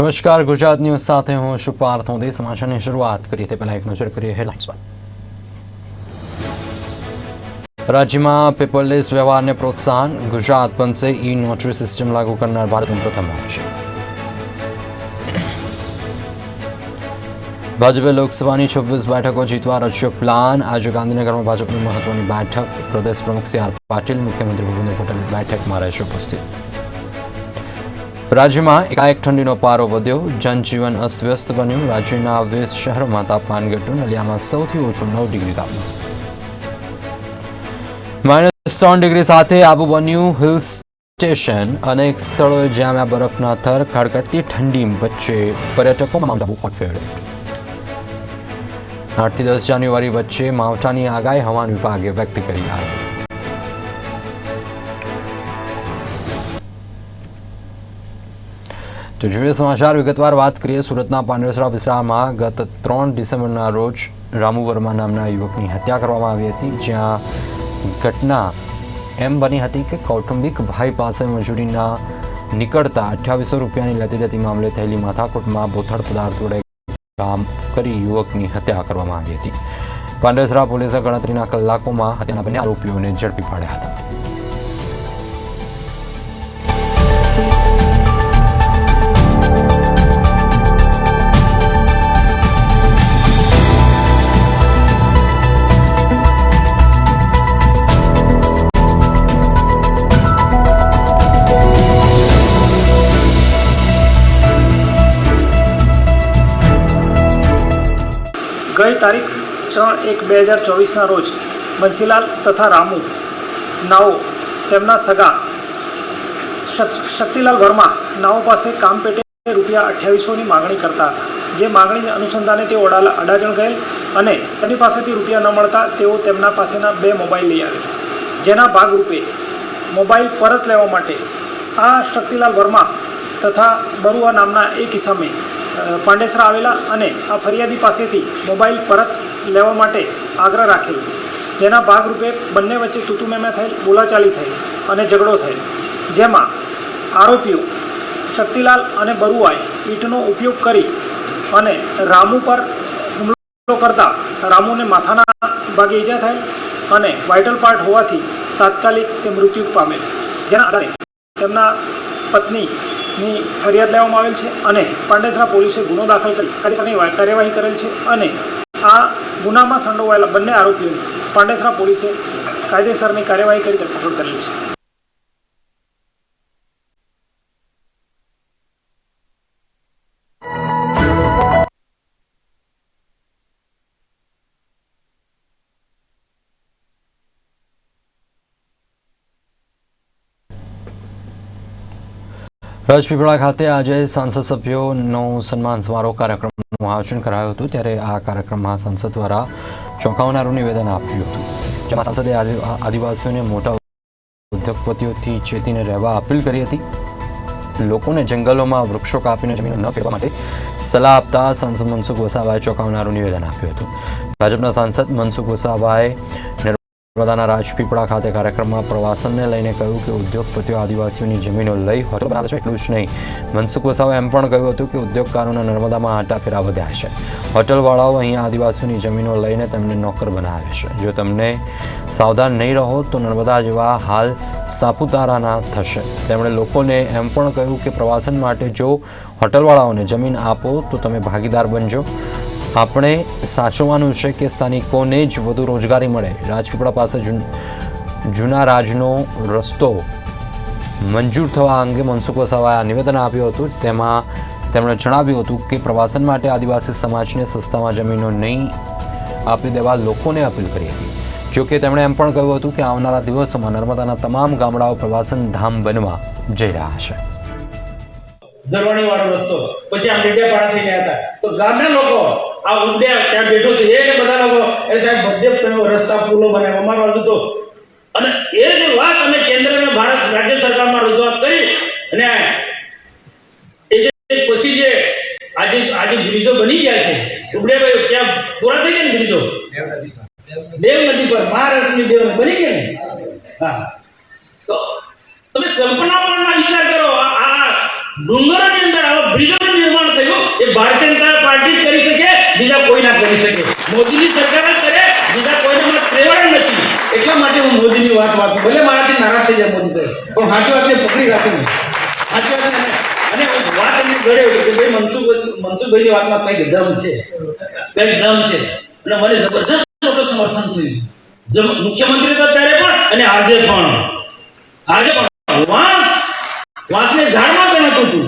નમસ્કાર, ગુજરાત ન્યૂઝ સાથે હું છું પાર્થ. મોદી, સમાચારની શરૂઆત કરીએ તે પહેલા એક નજર કરીએ હેડલાઇન્સ પર. રાજ્યમાં પેપરલેસ વ્યવહારને પ્રોત્સાહન, ગુજરાત બનશે ઈ નોટરી સિસ્ટમ લાગુ કરનાર ભારતનું પ્રથમ રાજ્ય. ભાજપે લોકસભાની છવ્વીસ બેઠકો જીતવા રચ્યો પ્લાન આજે ગાંધીનગરમાં ભાજપની મહત્વની બેઠક. પ્રદેશ પ્રમુખ સી આર પાટીલ, મુખ્યમંત્રી ભૂપેન્દ્ર પટેલ બેઠકમાં રહેશે ઉપસ્થિત. રાજ્યમાં એકાએક ઠંડીનો પારો વધ્યો. જનજીવન અસ્વ્યસ્ત બન્યું. રાજ્યના વીસ શહેરોમાં તાપમાન ઘટ્યું. નલિયામાં સૌથી ઓછું નવ ડિગ્રી તાપમાન. માઇનસ ત્રણ ડિગ્રી સાથે આબુ બન્યું હિલ સ્ટેશન. અનેક સ્થળોએ જામ્યા બરફના થર. ખડકડતી ઠંડી વચ્ચે પર્યટકો માઉન્ટ આબુ આઠથી દસ જાન્યુઆરી વચ્ચે માવઠાની આગાહી હવામાન વિભાગે વ્યક્ત કરી. આવી તો જોઈએ સમાચાર. વિગતવાર વાત કરીએ સુરતના પાંડેસરા વિસ્તારમાં ગત ત્રણ ડિસેમ્બરના રોજ રામુ વર્મા નામના યુવકની હત્યા કરવામાં આવી હતી, જ્યાં ઘટના એમ બની હતી કે કૌટુંબિક ભાઈ પાસે મજૂરીના નીકળતા અઠ્યાવીસો રૂપિયાની લેતી દેતી મામલે થયેલી માથાકૂટમાં બોથડ પદાર્થ વડે કામ કરી યુવકની હત્યા કરવામાં આવી હતી. પાંડેસરા પોલીસે ગણતરીના કલાકોમાં હત્યાના બંને આરોપીઓને ઝડપી પાડ્યા હતા. તારીખ ત્રણ એક બે હજાર ચોવીસના રોજ બંસીલાલ તથા રામુ, નાઓ, તેમના સગા શક- શક્તિલાલ વર્મા નાઓ પાસે કામ પેટે રૂપિયા અઠ્યાવીસોની માગણી કરતા હતા. જે માગણી અનુસંધાને તેઓ અડાજણ ગયેલ અને તેની પાસેથી રૂપિયા ન મળતા તેઓ તેમના પાસેના બે મોબાઈલ લઈ આવ્યા. જેના ભાગરૂપે મોબાઈલ પરત લેવા માટે આ શક્તિલાલ વર્મા તથા બરુઆ નામના એક ઇસમે પાંડેસરા આવેલા અને આ ફરિયાદી પાસેથી મોબાઈલ પરત લેવા માટે આગ્રહ રાખેલ. જેના ભાગરૂપે બંને વચ્ચે તૂતુમેમે થયેલ બોલાચાલી થઈ અને ઝઘડો થયેલ જેમાં આરોપીઓ શક્તિલાલ અને બરુઆએ ઈંટનો ઉપયોગ કરી અને રામુ પર હુમલો કરતા રામુને માથાના ભાગે ઈજા થયેલ અને વાઇટલ પાર્ટ હોવાથી તાત્કાલિક તે મૃત્યુ પામેલ. જેના આધારે તેમના પત્નીની ફરિયાદ લેવામાં આવેલ છે અને પાંડેસરા પોલીસે ગુનો દાખલ કરી કાયદેસરની કાર્યવાહી કરેલ છે અને આ ગુનામાં સંડોવાયેલા બંને આરોપીઓને પાંડેસરા પોલીસે કાયદેસરની કાર્યવાહી કરી ધરપકડ કરેલ છે. રાજપીપળા ખાતે આજે સાંસદ સભ્યોનો સન્માન સમારોહ કાર્યક્રમનું આયોજન કરાયું હતું, ત્યારે આ કાર્યક્રમમાં સાંસદ દ્વારા ચોંકાવનારું નિવેદન આપ્યું હતું. જેમાં સાંસદે આદિવાસીઓને મોટા ઉદ્યોગપતિઓથી ચેતીને રહેવા અપીલ કરી હતી. લોકોને જંગલોમાં વૃક્ષો કાપીને જમીનો ન કરવા માટે સલાહ આપતા સાંસદ મનસુખ વસાવાએ ચોંકાવનારું નિવેદન આપ્યું હતું. ભાજપના સાંસદ મનસુખ વસાવાએ નર્મદાના રાજપીપળા ખાતે કાર્યક્રમમાં પ્રવાસનને લઈને કહ્યું કે ઉદ્યોગપતિઓ આદિવાસીઓની જમીનો લઈ હોય બનાવે છે, એટલું જ નહીં. મનસુખ વસાવે એમ પણ કહ્યું હતું કે ઉદ્યોગકારોને નર્મદામાં આંટાફેરા વધ્યા છે. હોટલવાળાઓ અહીંયા આદિવાસીઓની જમીનો લઈને તેમને નોકર બનાવે છે. જો તમને સાવધાન નહીં રહો તો નર્મદા જેવા હાલ સાપુતારાના થશે. તેમણે લોકોને એમ પણ કહ્યું કે પ્રવાસન માટે જો હોટલવાળાઓને જમીન આપો તો તમે ભાગીદાર બનજો. આપણે સાચવવાનું છે કે સ્થાનિકોને જ વધુ રોજગારી મળે? રાજપીપળા પાસે જૂના રાજનો રસ્તો મંજૂર થવા અંગે મનસુખ વસાવાએ નિવેદન આપ્યું હતું. તેમાં તેમણે જણાવ્યું હતું કે પ્રવાસન માટે આદિવાસી સમાજને સસ્તામાં જમીનો નહીં આપી દેવા લોકોને અપીલ કરી હતી. જોકે તેમણે એમ પણ કહ્યું હતું કે આવનારા દિવસોમાં નર્મદાના તમામ ગામડાઓ પ્રવાસન ધામ બનવા જઈ રહ્યા છે. ઝરવાણી વાળો રસ્તો. પછી આમ ડેડિયાપાડાથી ગયા હતા તો ગામના લોકો આ ઉડ્યા ત્યાં બેઠો છે. એ બધા લોકો એ સાહેબ બધે રસ્તા પુલો બનાવ્યા અમારો અર્થ તો. અને એ જ વાત અમે કેન્દ્ર અને ભારત રાજ્ય સરકારમાં રજૂઆત કરી. અને એ જે પછી જે આજે આજે બ્રિજો બની ગયા છે. ઉડ્યાભાઈ ત્યાં પૂરા થઈ ગયા ને બ્રિજો? દેવ નદી પર. મહારાષ્ટ્રની દેવ બની ગયા ને? હા. તો તમે કલ્પના પણ વિચાર કરો. આ ડુંગરોની અંદર આવા બ્રિજોનું નિર્માણ થયું. એ ભારતીય જનતા પાર્ટી જ કરી શકે. બીજા કોઈ ના કરી શકે. મોદીની સરકાર કરે, બીજા કોઈને પ્રેરણ નથી. એટલા માટે હું મોદીની વાત વાત ભલે મારાથી નારાજ થઈ જાય મોદી સાહેબ, પણ સાચી વાતને પકડી રાખું સાચી વાત અને વાત એમને ગળે કે ભાઈ મનસુખ મનસુખભાઈની વાતમાં કંઈક દમ છે. કંઈક દમ છે. અને મને જબરજસ્ત મોટું સમર્થન થયું. મુખ્યમંત્રી હતા ત્યારે પણ, અને આજે પણ. આજે પણ. વાંસ. વાંસને ઝાડમાં ગણાતું હતું.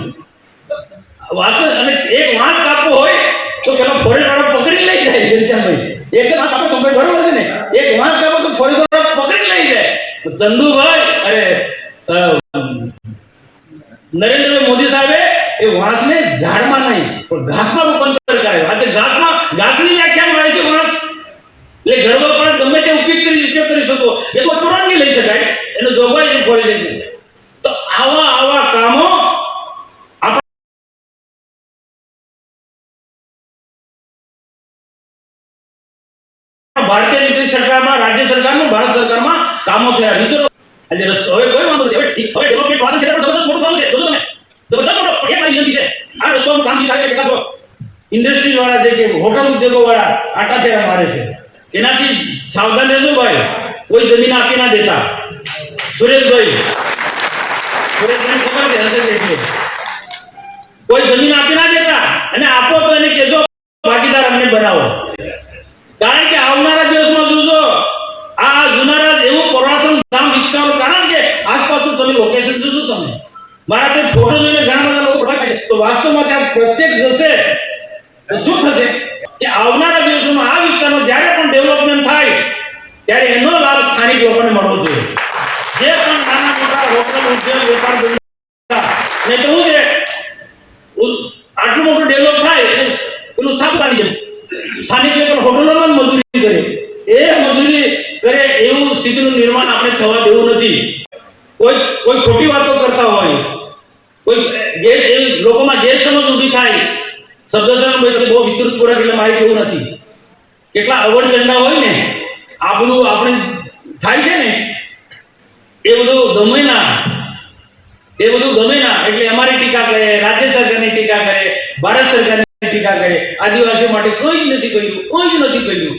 વાંસ અને એક વાંસ કાપવો હોય પકડી લઈ જાય ઘનશ્યામભાઈ એક સંભાળ બરોબર છે ને? એક વાંસ કાપો તો ફોરેસ્ટ વાળા પકડી લઈ જાય. ચંદુભાઈ, અરે નરેન્દ્ર મોદી સાહેબે એ વાંસને ઝાડમાં નહીં, પણ ઘાસમાં રૂપાંતર કરાયું આજે ઘાસમાં ઘાસની વ્યાખ્યામાં આવે છે વાંસ એટલે ગર્ભ પણ ગમે તે ઉપયોગ કરી ઉપયોગ કરી શકો એ તો પરવાનગી લઈ શકાય એનો જોગવાઈ છે ફોરેસ્ટ તો આવા આવા કામો આપણા ભારતીય નીતિ સરકારમાં, રાજ્ય સરકારમાં, ભારત સરકારમાં કામો થયા. મિત્રો, આજે રસ્તો હવે કોઈ વાંધો હવે ઠીક- હવે ડેવલપમેન્ટ પાસે છે જબરદસ્ત મોટું થયું છે. જોજો તમે. જબરદસ્ત મોટો એક મારી વિનંતી છે. આ રસ્તાનું કામ થાય કેટલા ઇન્ડસ્ટ્રી વાળા છે કે હોટલ ઉદ્યોગો વાળા આટા ફેરા મારે છે. એનાથી સાવધાન રહેજો ભાઈ. કોઈ જમીન આપી ના દેતા. સુરેશભાઈ. સુરેશભાઈ ખબર છે, હશે એટલે. કોઈ જમીન આપી ના દેતા. અને આપો તો એને કેજો ભાગીદાર અમને બનાવો કારણ કે આવનારા દિવસમાં જોજો આ જુનારા એવું પ્રવાસન ધામ વિકસાવવાનું કારણ કે આસપાસનું તમે લોકેશન જોશો તમે મારા તે ફોટો જોઈને ઘણા બધા લોકો ફોટા છે તો વાસ્તવમાં ત્યાં પ્રત્યક્ષ જશે તો શું થશે કે આવનારા દિવસોમાં આ વિસ્તારમાં જ્યારે પણ ડેવલપમેન્ટ થાય ત્યારે એનો લાભ સ્થાનિક લોકોને મળવો જોઈએ જે પણ નાના મોટા હોટલ ઉદ્યોગ વેપાર ધંધા ને તો શું છે ઉ- આટલું મોટું ડેવલપ થાય એટલે પેલું સાફ પાડી જાય સ્થાનિક લોકો હોટલોમાં જ મજૂરી કરે એ મજૂરી કરે એવું સ્થિતિનું નિર્માણ આપણે થવા દેવું નથી. કોઈ કોઈ ખોટી વાતો કરતા હોય, કોઈ જે એ લોકોમાં ગેરસમજ ઊભી થાય શબ્દસરણ બહુ વિસ્તૃત પૂરક એટલે મારી કેવું નથી. કેટલા અવડજંડા હોય ને, આ બધું આપણે થાય છે ને, એ બધું ગમે ના, એ બધું ગમે ના, એટલે અમારી ટીકા કરે, રાજ્ય સરકારની ટીકા કરે, ભારત સરકારની ટીકા કરે, આદિવાસીઓ માટે કોઈ જ નથી કર્યું, કોઈ જ નથી કર્યું.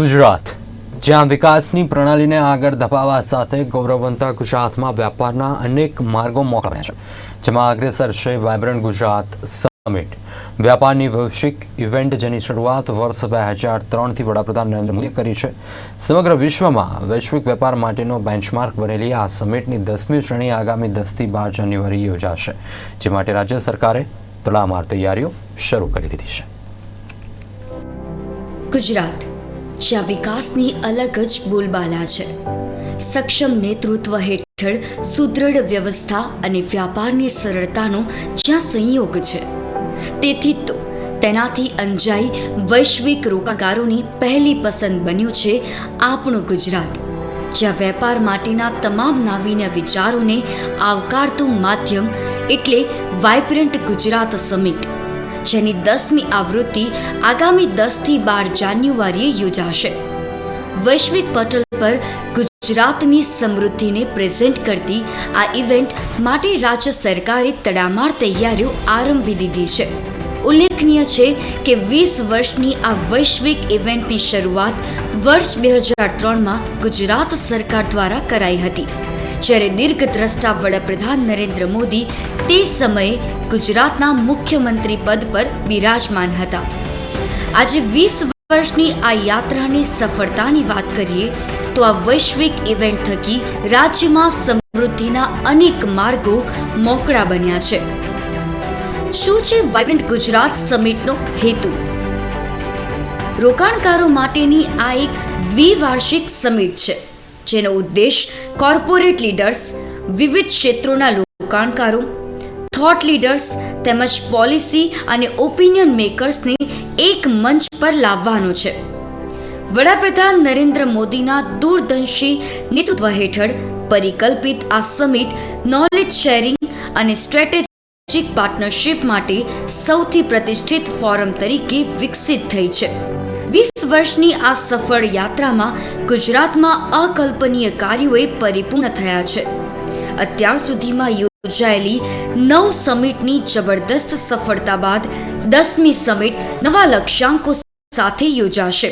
ગુજરાત, જ્યાં વિકાસની પ્રણાલીને આગળ ધપાવવા સાથે ગૌરવવંતા ગુજરાતમાં વેપારના અનેક માર્ગો મોકલ્યા છે, જેમાં અગ્રેસર છે વાયબ્રન્ટ ગુજરાત સમિટ. વ્યાપારની વૈશ્વિક ઇવેન્ટ જેની શરૂઆત વર્ષ બે હજાર ત્રણથી વડાપ્રધાન નરેન્દ્ર મોદીએ કરી છે. સમગ્ર વિશ્વમાં વૈશ્વિક વેપાર માટેનો બેન્ચમાર્ક બનેલી આ સમિટની દસમી શ્રેણી આગામી દસથી બાર જાન્યુઆરી યોજાશે, જે માટે રાજ્ય સરકારે તડામાર તૈયારીઓ શરૂ કરી દીધી છે. ગુજરાત જ્યાં વિકાસની અલગ જ બોલબાલા છે. સક્ષમ નેતૃત્વ હેઠળ સુદૃઢ વ્યવસ્થા અને વ્યાપારની સરળતાનો જ્યાં સંયોગ છે. તેથી તો તેનાથી અંજાઈ વૈશ્વિક રોકાણકારોની પહેલી પસંદ બન્યું છે આપણું ગુજરાત, જ્યાં વેપાર માટેના તમામ નાવીન્ય વિચારોને આવકારતું માધ્યમ એટલે વાઇબ્રન્ટ ગુજરાત સમિટ. જેની દસમી આવૃત્તિ આગામી દસથી બાર જાન્યુઆરીએ યોજાશે. વૈશ્વિક પટલ પર ગુજરાતની સમૃદ્ધિને પ્રેઝન્ટ કરતી આ ઇવેન્ટ માટે રાજ્ય સરકારે તડામાર તૈયારીઓ આરંભી દીધી છે. ઉલ્લેખનીય છે કે વીસ વર્ષની આ વૈશ્વિક ઇવેન્ટની શરૂઆત વર્ષ બે હજાર ત્રણમાં ગુજરાત સરકાર દ્વારા કરાઈ હતી. જ્યારે દીર્ઘદ્રષ્ટા વડાપ્રધાન નરેન્દ્ર મોદી તે સમયે ગુજરાતના મુખ્યમંત્રી પદ પર બિરાજમાન હતા. આજે વીસ વર્ષની આ યાત્રાની સફળતાની વાત કરીએ, તો આ વૈશ્વિક ઇવેન્ટ થકી રાજ્યમાં સમૃદ્ધિના અનેક માર્ગો મોકળા બન્યા છે. શું છે વાઇબ્રન્ટ ગુજરાત સમિટનો હેતુ? રોકાણકારો માટેની આ એક દ્વિવાર્ષિક સમિટ છે. જેનો ઉદ્દેશ કોર્પોરેટ લીડર્સ વિવિધ ક્ષેત્રોના રોકાણકારો થોટ લીડર્સ તેમજ પોલિસી અને ઓપિનિયન મેકર્સને એક મંચ પર લાવવાનો છે. વડાપ્રધાન નરેન્દ્ર મોદીના દૂરદર્શી નેતૃત્વ હેઠળ પરિકલ્પિત આ સમિટ નોલેજ શેરિંગ અને સ્ટ્રેટેજિક પાર્ટનરશિપ માટે સૌથી પ્રતિષ્ઠિત ફોરમ તરીકે વિકસિત થઈ છે. વીસ વર્ષની આ સફળ યાત્રામાં ગુજરાતમાં અકલ્પનીય કાર્યોએ પરિપૂર્ણ થયા છે. અત્યાર સુધીમાં યોજાયેલી નવ સમિટની જબરદસ્ત સફળતા બાદ દસમી સમિટ નવા લક્ષ્યાંકો સાથે યોજાશે.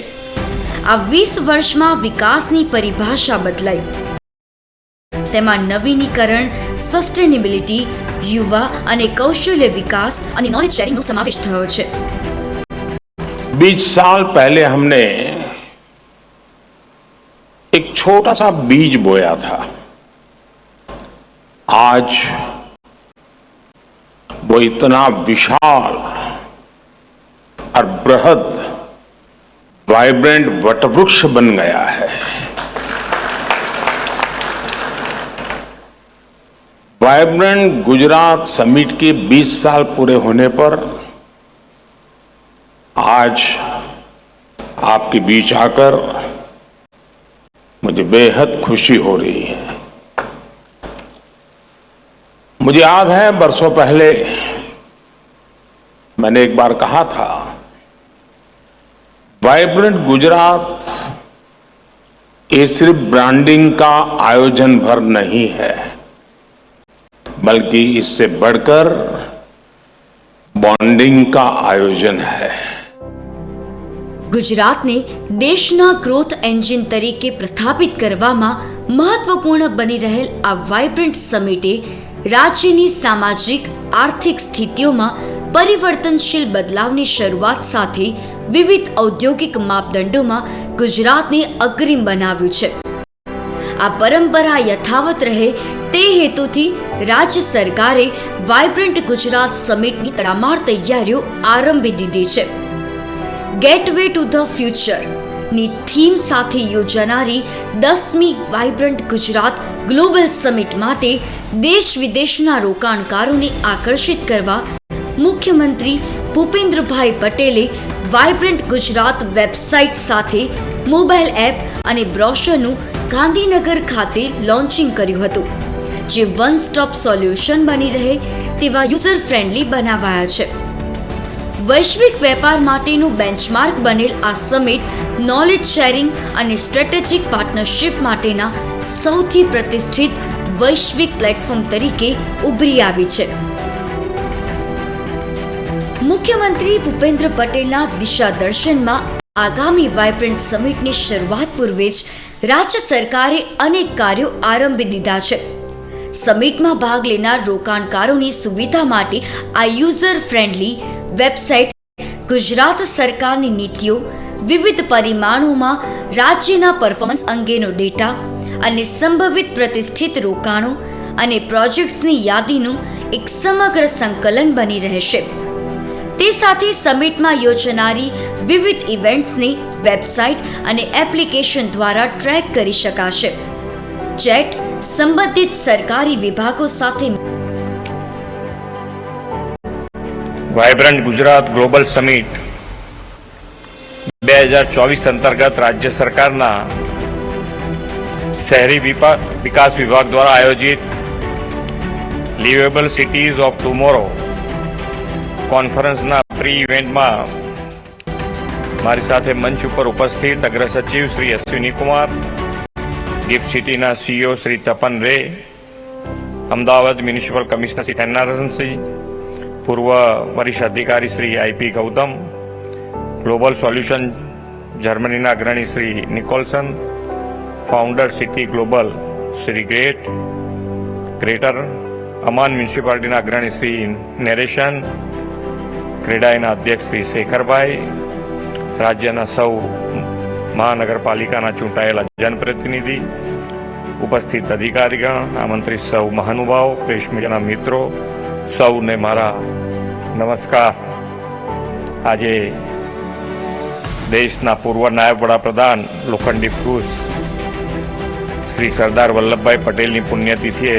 આ વીસ વર્ષમાં વિકાસની પરિભાષા બદલાઈ. તેમાં નવીનીકરણ સસ્ટેનેબિલિટી યુવા અને કૌશલ્ય વિકાસ અને નોલેજ શેરિંગનો સમાવેશ થયો છે. बीस साल पहले हमने एक छोटा सा बीज बोया था। आज वो इतना विशाल और बृहद वाइब्रेंट वटवृक्ष बन गया है। वाइब्रेंट गुजरात समिट के 20 साल पूरे होने पर आज आपके बीच आकर मुझे बेहद खुशी हो रही है। मुझे याद है, बरसों पहले मैंने एक बार कहा था, वाइब्रेंट गुजरात ये सिर्फ़ ब्रांडिंग का आयोजन भर नहीं है, बल्कि इससे बढ़कर बॉन्डिंग का आयोजन है। ગુજરાતને દેશના ગ્રોથ એન્જિન તરીકે પ્રસ્થાપિત કરવામાં મહત્વપૂર્ણ બની રહેલ આ વાઇબ્રન્ટ સમિટે રાજ્યની સામાજિક, આર્થિક સ્થિતિઓમાં પરિવર્તનશીલ બદલાવની શરૂઆત સાથે વિવિધ ઔદ્યોગિક માપદંડોમાં ગુજરાતને અગ્રીમ બનાવ્યું છે. આ પરંપરા યથાવત રહે તે હેતુથી રાજ્ય સરકારે વાઇબ્રન્ટ ગુજરાત સમિટની તડામાર તૈયારીઓ આરંભી દીધી છે. ગેટવે ટુ ધ ફ્યુચરની થીમ સાથે યોજાનારી દસમી વાઇબ્રન્ટ ગુજરાત ગ્લોબલ સમિટ માટે દેશ વિદેશના રોકાણકારોને આકર્ષિત કરવા મુખ્યમંત્રી ભૂપેન્દ્રભાઈ પટેલે વાઇબ્રન્ટ ગુજરાત વેબસાઇટ સાથે મોબાઈલ એપ અને બ્રોશરનું ગાંધીનગર ખાતે લોન્ચિંગ કર્યું હતું, જે વન સ્ટોપ સોલ્યુશન બની રહે તેવા યુઝર ફ્રેન્ડલી બનાવાયા છે. વૈશ્વિક વેપાર માટેનું બેન્ચમાર્ક બનેલ આ સમિટ નોલેજ શેરિંગ અને સ્ટ્રેટેજિક પાર્ટનરશિપ માટેના સૌથી પ્રતિષ્ઠિત વૈશ્વિક પ્લેટફોર્મ તરીકે ઉભરી આવી છે. મુખ્યમંત્રી ભૂપેન્દ્ર પટેલના દિશાદર્શનમાં આગામી વાઇબ્રન્ટ સમિટની શરૂઆત પૂર્વે જ રાજ્ય સરકારે અનેક કાર્યો આરંભી દીધા છે. સમિટમાં ભાગ લેનાર રોકાણકારોની સુવિધા માટે આ યુઝર ફ્રેન્ડલી વેબસાઇટ ગુજરાત સરકારની નીતિઓ, વિવિધ પરિમાણોમાં રાજ્યના પરફોર્મન્સ અંગેનો ડેટા અને સંભવિત પ્રતિષ્ઠિત રોકાણો અને પ્રોજેક્ટ્સની યાદીનું એક સમગ્ર સંકલન બની રહેશે. તે સાથે સમિટમાં યોજનારી વિવિધ ઇવેન્ટ્સની વેબસાઇટ અને એપ્લિકેશન દ્વારા ટ્રેક કરી શકાશે. ચેટ સંબંધિત સરકારી વિભાગો સાથે વાયબ્રન્ટ ગુજરાત ગ્લોબલ સમિટ બે હજાર ચોવીસ અંતર્ગત રાજ્ય સરકારના શહેરી વિકાસ વિભાગ દ્વારા આયોજિત લિવેબલ સિટીઝ ઓફ ટુમોરો કોન્ફરન્સના પ્રી ઇવેન્ટમાં મારી સાથે મંચ ઉપર ઉપસ્થિત અગ્ર સચિવ શ્રી અશ્વિની કુમાર ગિફ્ટ સિટીના CEO Shri Tapan Ray, Ahmedabad municipal commissioner Shri Thennarasansinh પૂર્વ વરિષ્ઠ અધિકારી Shri IP Gautam, global solution જર્મનીના અગ્રણી Shri Nicholson, founder city global Shri great, greater Amman મ્યુનિસિપાલિટીના અગ્રણી શ્રી નેરેશન, ક્રેડાઈના અધ્યક્ષ શ્રી શેખરભાઈ, રાજ્યના સૌ મહાનગરપાલિકાના ચૂંટાયેલા જનપ્રતિનિધિ, ઉપસ્થિત અધિકારીગણ, આમંત્રિત સૌ મહાનુભાવો પ્રેસ મીડિયાના મિત્રો, સૌને મારા નમસ્કાર. આજે દેશના પૂર્વ નાયબ વડાપ્રધાન લોખંડી પુરુષ શ્રી સરદાર વલ્લભભાઈ પટેલની પુણ્યતિથિએ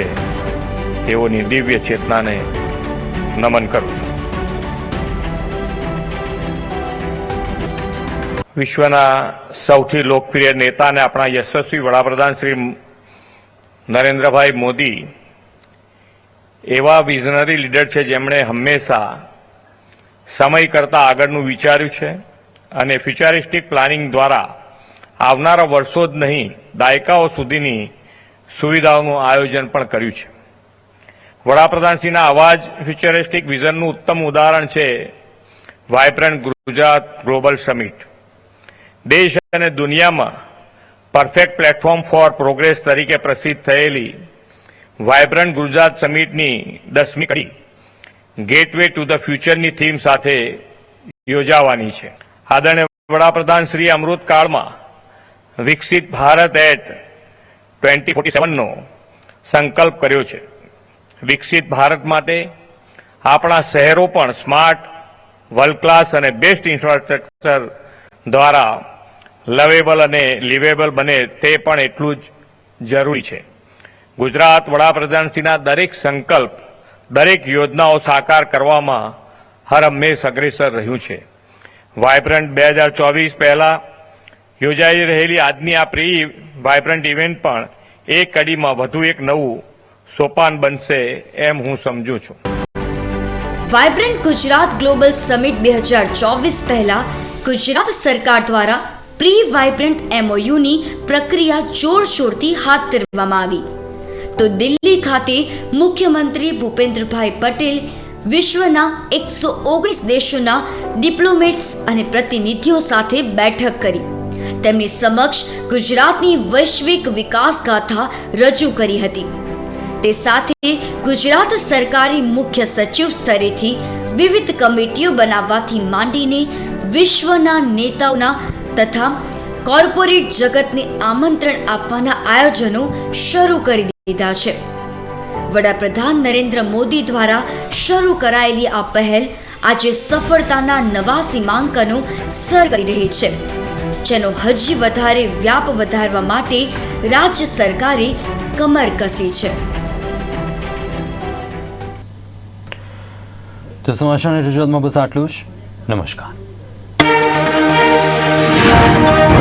તેઓની દિવ્ય ચેતનાને નમન કરું છું. વિશ્વના સૌથી લોકપ્રિય નેતા અને આપણા યશસ્વી વડાપ્રધાન શ્રી નરેન્દ્રભાઈ મોદી એવા વિઝનરી લીડર છે જેમણે હંમેશા સમય કરતાં આગળનું વિચાર્યું છે અને ફ્યુચરિસ્ટિક પ્લાનિંગ દ્વારા આવનારા વર્ષો જ નહીં, દાયકાઓ સુધીની સુવિધાઓનું આયોજન પણ કર્યું છે. વડાપ્રધાનશ્રીના આવા જ ફ્યુચરિસ્ટિક વિઝનનું ઉત્તમ ઉદાહરણ છે વાયબ્રન્ટ ગુજરાત ગ્લોબલ સમિટ દેશ અને દુનિયામાં પરફેક્ટ પ્લેટફોર્મ ફોર પ્રોગ્રેસ તરીકે પ્રસિદ્ધ થયેલી વાઇબ્રન્ટ ગુજરાત સમિટની દસમી કડી ગેટવે ટુ ધ ફ્યુચરની થીમ સાથે યોજાવાની છે. આદરણીય વડાપ્રધાન શ્રી અમૃતકાળમાં વિકસિત ભારત એટ ટ્વેન્ટી ફોર્ટી સેવનનો સંકલ્પ કર્યો છે. વિકસિત ભારત માટે આપણા શહેરો પણ સ્માર્ટ વર્લ્ડ ક્લાસ અને બેસ્ટ ઇન્ફ્રાસ્ટ્રક્ચર દ્વારા લવેબલ અને લિવેબલ બને તે પણ એટલું જ જરૂરી છે. ગુજરાત વડાપ્રધાનશ્રીના દરેક સંકલ્પ, દરેક યોજનાઓ સાકાર કરવામાં હર હંમેશ અગ્રેસર રહ્યું છે. વાઇબ્રન્ટ બે હજાર ચોવીસ પહેલા યોજાઈ રહેલી આજની આ પ્રી વાઇબ્રન્ટ ઇવેન્ટ પણ એક કડીમાં વધુ એક નવું સોપાન બનશે એમ હું સમજુ છું. વાઇબ્રન્ટ ગુજરાત ગ્લોબલ સમિટ બે હજાર ચોવીસ પહેલા ગુજરાત સરકાર દ્વારા પ્રી વાઇબ્રન્ટ એમઓયુની પ્રક્રિયા જોરશોરથી હાથ ધરવામાં આવી. તો દિલ્હી ખાતે મુખ્યમંત્રી ભૂપેન્દ્રભાઈ પટેલ વિશ્વના એકસો ઓગણીસ દેશોના ડિપ્લોમેટ્સ અને પ્રતિનિધિઓ સાથે બેઠક કરી. તેમની સમક્ષ ગુજરાતની વૈશ્વિક વિકાસ ગાથા રજૂ કરી હતી. તે સાથે ગુજરાત સરકારી મુખ્ય સચિવ સ્તરેથી વિવિધ કમિટીઓ બનાવવાથી માંડીને વિશ્વના નેતાઓના તથા કોર્પોરેટ જગતને આમંત્રણ આપવાના આયોજનો શરૂ કરી દીધા છે. વડાપ્રધાન નરેન્દ્ર મોદી દ્વારા શરૂ કરાયેલી આ પહેલ આજે સફળતાના નવા સીમાંકનો સર કરી રહી છે. જેનો હજી વધારે વ્યાપ વધારવા માટે રાજ્ય સરકારે કમર કસી છે. તો સમાચારની રજૂઆતમાં બસ આટલું જ. નમસ્કાર. Thank you.